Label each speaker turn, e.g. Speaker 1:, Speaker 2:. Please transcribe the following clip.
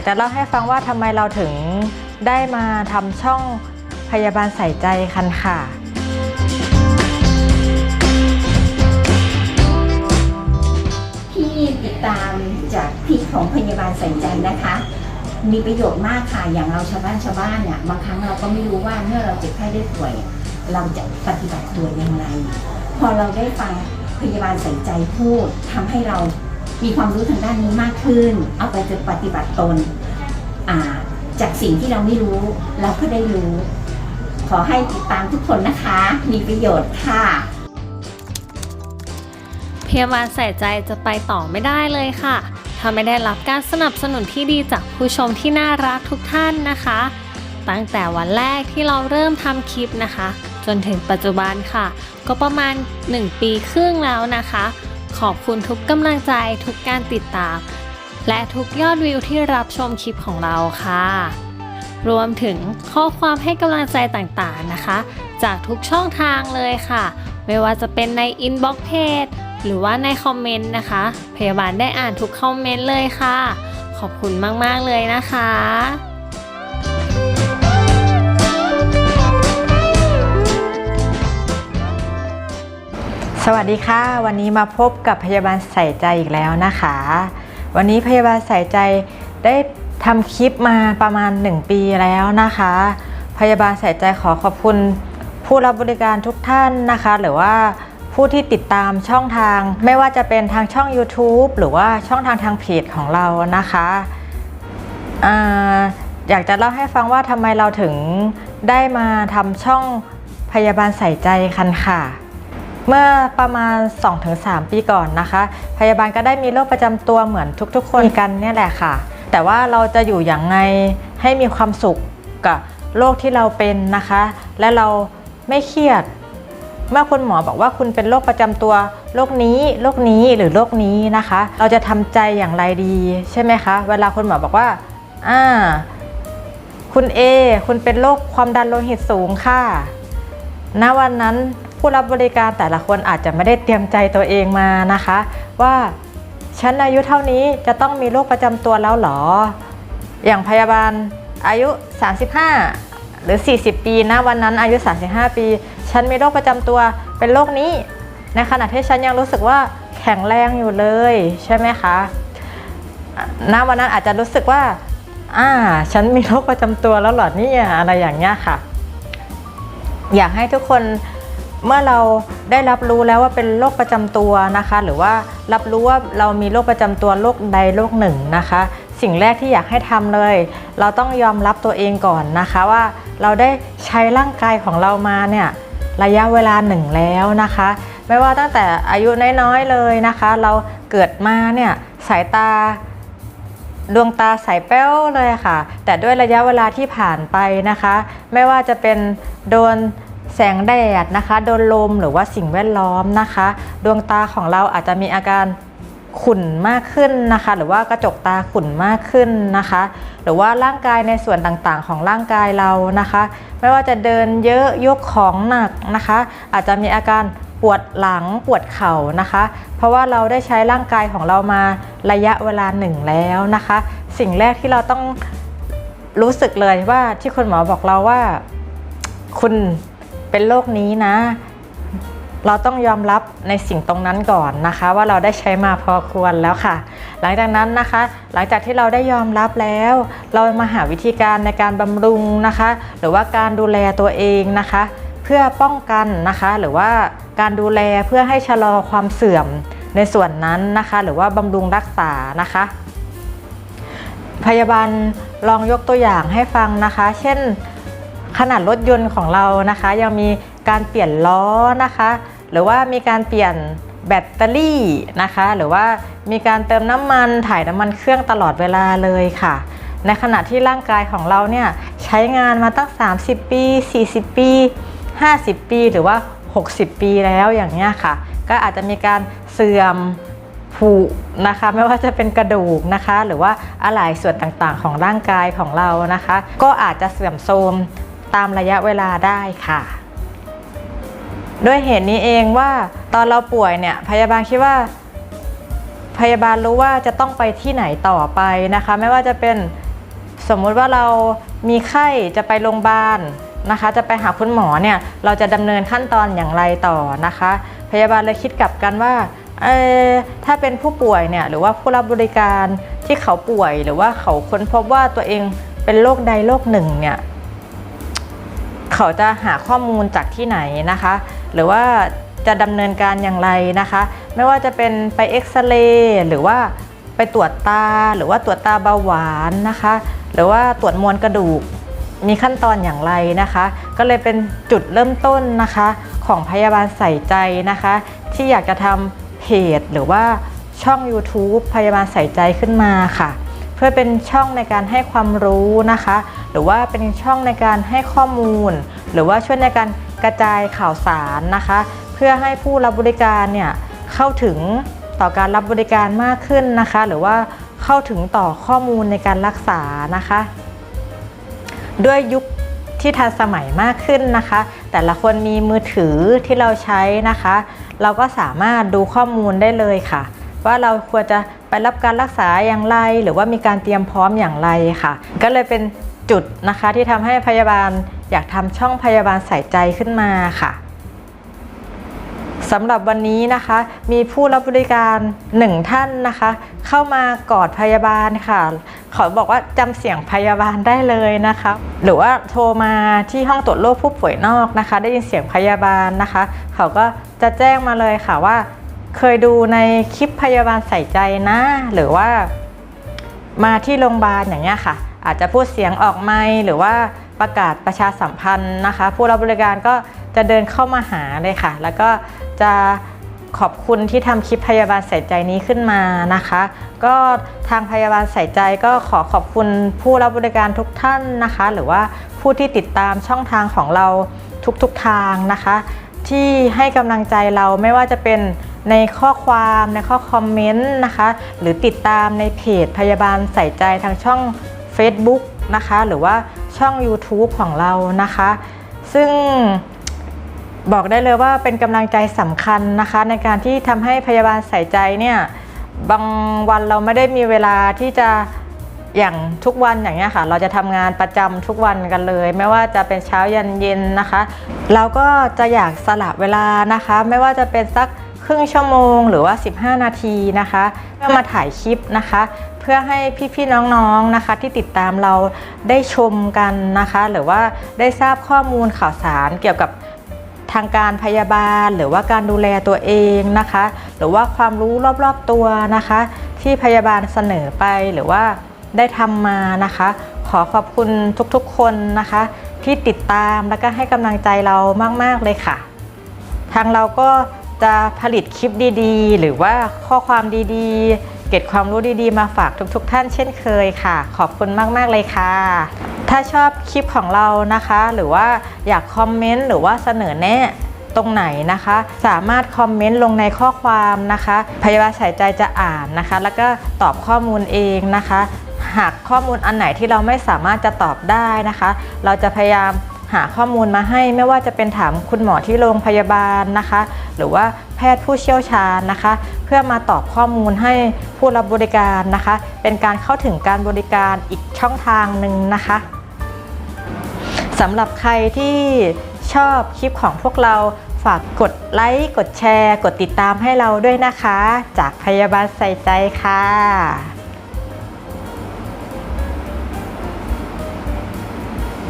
Speaker 1: ากจะเล่าให้ฟังว่าทำไมเราถึงได้มาทำช่องพยาบาลใส่ใจคันค่ะ
Speaker 2: ที่ติดตามจากเพจของพยาบาลใส่ใจนะคะ มีประโยชน์มากค่ะอย่างเราชาวบ้านชาวบ้านเนี่ยบางครั้งเราก็ไม่รู้ว่าเมื่อเราเจ็บไข้ได้ป่วย เราจะปฏิบัติตัวอย่างไร พอเราได้ฟังพยาบาลใส่ใจพูดทำให้เรา มีความรู้ทางด้านนี้มากขึ้น เอาไปจะปฏิบัติตนจากสิ่งที่เราไม่รู้ เราก็ได้รู้ ขอให้ติดตามทุกคนนะคะ มีประโยชน์ค่ะ
Speaker 3: พยาบาลใส่ใจจะไปต่อไม่ได้เลยค่ะ ถ้าไม่ได้รับการสนับสนุนที่ดีจากผู้ชมที่น่ารักทุกท่านนะคะ ตั้งแต่วันแรกที่เราเริ่มทำคลิปนะคะ จนถึงปัจจุบันค่ะ ก็ประมาณ 1 ปีครึ่งแล้วนะคะ ขอบคุณทุกกำลังใจทุกการติดตาม และทุกยอดวิวที่รับชมคลิปของเราค่ะ รวมถึงข้อความให้กำลังใจต่างๆนะคะ จากทุกช่องทางเลยค่ะ ไม่ว่าจะเป็นในอินบ็อกเพจหรือว่าในคอมเมนต์นะคะ พยาบาลได้อ่านทุกคอมเมนต์เลยค่ะ ขอบคุณมากๆเลยนะคะ
Speaker 1: วัสดีค่ะ วันนี้มาพบกับพยาบาลใส่ใจอีกแล้วนะคะ วันนี้พยาบาลใส่ใจได้ทำคลิปมาประมาณ 1 ปีแล้วนะคะ พยาบาลใส่ใจขอขอบคุณ ผู้รับบริการทุกท่านนะคะ หรือว่าผู้ที่ติดตามช่องทาง ไม่ว่าจะเป็นทางช่อง YouTube หรือว่าช่องทางทางเพจของเรานะคะออยากจะเล่าให้ฟังว่าทำไมเราถึงได้มาทำช่องพยาบาลใส่ใจคันค่ะ เมื่อประมาณ 2-3 ปีก่อนนะคะ พยาบาลก็ได้มีโรคประจำตัวเหมือนทุกๆ คนกันเนี่ยแหละค่ะ แต่ว่าเราจะอยู่อย่างไงให้มีความสุขกับโรคที่เราเป็นนะคะ และเราไม่เครียด เมื่อคุณหมอบอกว่าคุณเป็นโรคประจำตัวโรคนี้โรคนี้หรือโรคนี้นะคะ เราจะทำใจอย่างไรดีใช่ไหมคะ เวลาคุณหมอบอกว่าอ่าคุณเอคุณเป็นโรคความดันโลหิตสูงค่ะ ณวันนั้น ผู้รับบริการแต่ละคนอาจจะไม่ได้เตรียมใจตัวเองมานะคะ ว่าฉันอายุเท่านี้จะต้องมีโรคประจำตัวแล้วหรอ อย่างพยาบาลอายุ 35 หรือ 40 ปีนะวันนั้นอายุ 35 ปี ฉันมีโรคประจำตัวเป็นโรคนี้ ในขณะที่ฉันยังรู้สึกว่าแข็งแรงอยู่เลยใช่ไหมคะณวันนั้นอาจจะรู้สึกว่าอ่าฉันมีโรคประจำตัวแล้วหรอเนี่ยอะไรอย่างเงี้ยค่ะ อยากให้ทุกคน เมื่อเราได้รับรู้แล้วว่าเป็นโรคประจำตัวนะคะ หรือว่ารับรู้ว่าเรามีโรคประจำตัวโรคใดโรคหนึ่งนะคะ สิ่งแรกที่อยากให้ทำเลย เราต้องยอมรับตัวเองก่อนนะคะว่าเราได้ใช้ร่างกายของเรามาเนี่ยระยะเวลาหนึ่งแล้วนะคะ ไม่ว่าตั้งแต่อายุน้อยๆเลยนะคะ เราเกิดมาเนี่ยสายตาดวงตาใสแป้วเลยค่ะ แต่ด้วยระยะเวลาที่ผ่านไปนะคะ ไม่ว่าจะเป็นโดน แสงแดดนะคะโดนลมหรือว่าสิ่งแวดล้อมนะคะ ดวงตาของเราอาจจะมีอาการขุ่นมากขึ้นนะคะ หรือว่ากระจกตาขุ่นมากขึ้นนะคะ หรือว่าร่างกายในส่วนต่างๆ ของร่างกายเรานะคะ ไม่ว่าจะเดินเยอะยกของหนักนะคะ อาจจะมีอาการปวดหลังปวดเข่านะคะ เพราะว่าเราได้ใช้ร่างกายของเรามาระยะเวลาหนึ่งแล้วนะคะ สิ่งแรกที่เราต้องรู้สึกเลยว่าที่คุณหมอบอกเราว่า คุณ เป็นโรคนี้นะ เราต้องยอมรับในสิ่งตรงนั้นก่อนนะคะ ว่าเราได้ใช้มาพอควรแล้วค่ะ หลังจากนั้นนะคะ หลังจากที่เราได้ยอมรับแล้ว เรามาหาวิธีการในการบำรุงนะคะ หรือว่าการดูแลตัวเองนะคะ เพื่อป้องกันนะคะ หรือว่าการดูแลเพื่อให้ชะลอความเสื่อมในส่วนนั้นนะคะ หรือว่าบำรุงรักษานะคะ พยาบาลลองยกตัวอย่างให้ฟังนะคะ เช่น ขนาดรถยนต์ของเรานะคะ ยังมีการเปลี่ยนล้อนะคะ หรือว่ามีการเปลี่ยนแบตเตอรี่นะคะ หรือว่ามีการเติมน้ำมันถ่ายน้ำมันเครื่องตลอดเวลาเลยค่ะ ในขณะที่ร่างกายของเราเนี่ยใช้งานมาตั้ง 30 ปี 40 ปี 50 ปีหรือว่า 60 ปีแล้วอย่างเนี้ยค่ะ ก็อาจจะมีการเสื่อมผุนะคะ ไม่ว่าจะเป็นกระดูกนะคะ หรือว่าอะไหล่ส่วนต่างๆ ของร่างกายของเรานะคะ ก็อาจจะเสื่อมโทรม ตามระยะเวลาได้ค่ะด้วยเหตุนี้เองว่าตอนเราป่วยเนี่ยพยาบาลคิดว่า พยาบาลรู้ว่าจะต้องไปที่ไหนต่อไปนะคะ ไม่ว่าจะเป็นสมมุติว่าเรามีไข้จะไปโรงพยาบาลนะคะ จะไปหาคุณหมอเนี่ยเราจะดำเนินขั้นตอนอย่างไรต่อนะคะ พยาบาลเลยคิดกลับกันว่าเออถ้าเป็นผู้ป่วยเนี่ยหรือว่าผู้รับบริการที่เขาป่วยหรือว่าเขาค้นพบว่าตัวเองเป็นโรคใดโรคหนึ่งเนี่ย เขาจะหาข้อมูลจากที่ไหนนะคะ หรือว่าจะดำเนินการอย่างไรนะคะ ไม่ว่าจะเป็นไปเอ็กซเรย์หรือว่าไปตรวจตา หรือว่าตรวจตาเบาหวานนะคะ หรือว่าตรวจมวลกระดูกมีขั้นตอนอย่างไรนะคะ ก็เลยเป็นจุดเริ่มต้นนะคะ ของพยาบาลใส่ใจนะคะ ที่อยากจะทำเพจหรือว่าช่อง YouTube พยาบาลใส่ใจขึ้นมาค่ะ พื่อเป็นช่องในการให้ความรู้นะคะ หรือว่าเป็นช่องในการให้ข้อมูล หรือว่าช่วยในการกระจายข่าวสารนะคะ เพื่อให้ผู้รับบริการเนี่ยเข้าถึงต่อการรับบริการมากขึ้นนะคะ หรือว่าเข้าถึงต่อข้อมูลในการรักษานะคะ ด้วยยุคที่ทันสมัยมากขึ้นนะคะ แต่ละคนมีมือถือที่เราใช้นะคะ เราก็สามารถดูข้อมูลได้เลยค่ะ ว่าเราควรจะ ไปรับการรักษาอย่างไร หรือว่ามีการเตรียมพร้อมอย่างไรค่ะ ก็เลยเป็นจุดนะคะที่ทำให้พยาบาลอยากทำช่องพยาบาลใส่ใจขึ้นมาค่ะสำหรับวันนี้นะคะ มีผู้รับบริการหนึ่งท่านนะคะ เข้ามากอดพยาบาลค่ะเขาบอกว่าจำเสียงพยาบาลได้เลยนะคะ หรือว่าโทรมาที่ห้องตรวจโรคผู้ป่วยนอกนะคะ ได้ยินเสียงพยาบาลนะคะ เขาก็จะแจ้งมาเลยค่ะว่า เคยดูในคลิปพยาบาลใส่ใจนะ หรือว่ามาที่โรงพยาบาลอย่างเงี้ยค่ะ อาจจะพูดเสียงออกไมค์หรือว่าประกาศประชาสัมพันธ์นะคะ ผู้รับบริการก็จะเดินเข้ามาหาเลยค่ะ แล้วก็จะขอบคุณที่ทำคลิปพยาบาลใส่ใจนี้ขึ้นมานะคะ ก็ทางพยาบาลใส่ใจก็ขอขอบคุณผู้รับบริการทุกท่านนะคะ หรือว่าผู้ที่ติดตามช่องทางของเราทุกๆทางนะคะ ที่ให้กำลังใจเราไม่ว่าจะเป็น ในข้อความในข้อคอมเมนต์นะคะ หรือติดตามในเพจพยาบาลใส่ใจทางช่อง Facebook นะคะ หรือว่าช่อง YouTube ของเรานะคะ ซึ่งบอกได้เลยว่าเป็นกำลังใจสำคัญนะคะ ในการที่ทำให้พยาบาลใส่ใจเนี่ยบางวันเราไม่ได้มีเวลาที่จะอย่างทุกวันอย่างเงี้ยค่ะ เราจะทำงานประจำทุกวันกันเลย ไม่ว่าจะเป็นเช้ายันเย็นนะคะ เราก็จะอยากสละเวลานะคะ ไม่ว่าจะเป็นสัก รึ่งชั่วโมงหรือว่า 15 นาทีนะคะเพื่อมาถ่ายคลิปนะคะ เพื่อให้พี่ๆน้องๆนะคะ ที่ติดตามเราได้ชมกันนะคะ หรือว่าได้ทราบข้อมูลข่าวสารเกี่ยวกับทางการพยาบาล หรือว่าการดูแลตัวเองนะคะ หรือว่าความรู้รอบๆตัวนะคะ ที่พยาบาลเสนอไปหรือว่าได้ทำมานะคะ ขอขอบคุณทุกๆคนนะคะ ที่ติดตามแล้วก็ให้กำลังใจเรามากๆเลยค่ะ ทางเราก็ จะผลิตคลิปดีๆ หรือว่าข้อความดีๆ เก็บความรู้ดีๆ มาฝากทุกๆ ท่านเช่นเคยค่ะ ขอบคุณมากๆเลยค่ะ ถ้าชอบคลิปของเรานะคะ หรือว่าอยากคอมเมนต์หรือว่าเสนอแนะตรงไหนนะคะ สามารถคอมเมนต์ลงในข้อความนะคะ พยาบาลใส่ใจจะอ่านนะคะ แล้วก็ตอบข้อมูลเองนะคะ หากข้อมูลอันไหนที่เราไม่สามารถจะตอบได้นะคะ เราจะพยายาม หาข้อมูลมาให้ไม่ว่าจะเป็นถามคุณหมอที่โรงพยาบาลนะคะ หรือว่าแพทย์ผู้เชี่ยวชาญนะคะ เพื่อมาตอบข้อมูลให้ผู้รับบริการนะคะ เป็นการเข้าถึงการบริการอีกช่องทางหนึ่งนะคะสำหรับใครที่ชอบคลิปของพวกเราฝากกดไลค์ กดแชร์ กดติดตามให้เราด้วยนะคะ จากพยาบาลใส่ใจค่ะ